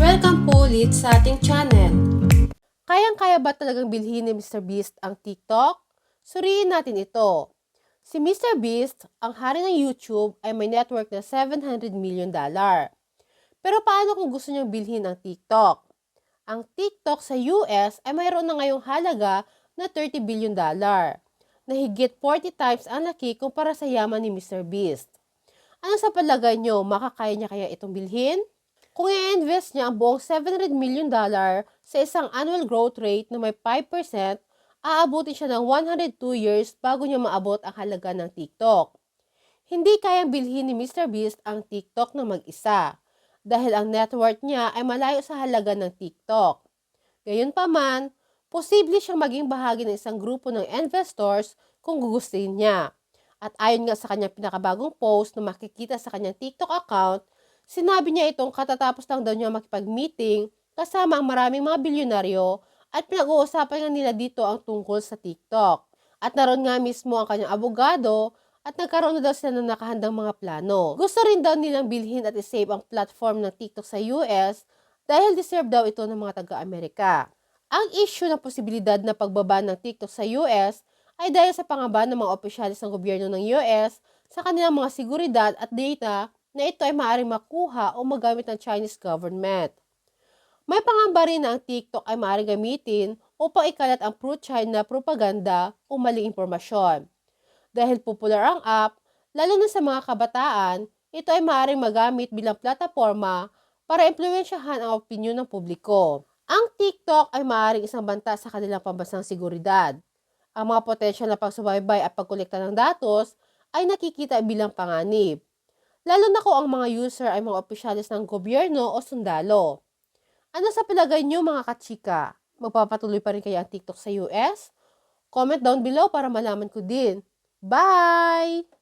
Welcome po ulit sa ating channel. Kayang-kaya ba talagang bilhin ni Mr. Beast ang TikTok? Suriin natin ito. Si Mr. Beast, ang hari ng YouTube, ay may network na 700 million dollar. Pero paano kung gusto niyang bilhin ang TikTok? Ang TikTok sa US ay mayroon na ngayong halaga na 30 billion dollar, na higit 40 times ang laki kumpara sa yaman ni Mr. Beast. Ano sa palagay nyo, makakaya niya kaya itong bilhin? Kung i-invest niya ang buong 700 million dollar sa isang annual growth rate na may 5%, aabutin siya ng 102 years bago niya maabot ang halaga ng TikTok. Hindi kayang bilhin ni Mr. Beast ang TikTok na mag-isa dahil ang net worth niya ay malayo sa halaga ng TikTok. Gayunpaman, posible siyang maging bahagi ng isang grupo ng investors kung gugustuhin niya. At ayon nga sa kanyang pinakabagong post na makikita sa kanyang TikTok account, sinabi niya itong katatapos lang daw niya makipag-meeting kasama ang maraming mga bilyonaryo at pinag-uusapan nga nila dito ang tungkol sa TikTok. At naroon nga mismo ang kanyang abogado at nagkaroon na daw sila ng nakahandang mga plano. Gusto rin daw nilang bilhin at isave ang platform ng TikTok sa US dahil deserve daw ito ng mga taga-Amerika. Ang issue ng posibilidad na pagbaba ng TikTok sa US ay dahil sa pangamba ng mga opisyalis ng gobyerno ng US sa kanilang mga seguridad at data na ito ay maaaring makuha o magamit ng Chinese government. May pangamba rin na ang TikTok ay maaaring gamitin upang ikalat ang pro-China propaganda o maling impormasyon. Dahil popular ang app, lalo na sa mga kabataan, ito ay maaaring magamit bilang plataforma para impluensyahan ang opinyon ng publiko. Ang TikTok ay maaaring isang banta sa kanilang pambansang seguridad. Ang mga potensyal na pagsubaybay at pagkolekta ng datos ay nakikita bilang panganib. Lalo na kung ang mga user ay mga opisyalis ng gobyerno o sundalo. Ano sa palagay niyo mga kachika? Magpapatuloy pa rin kaya ang TikTok sa US? Comment down below para malaman ko din. Bye!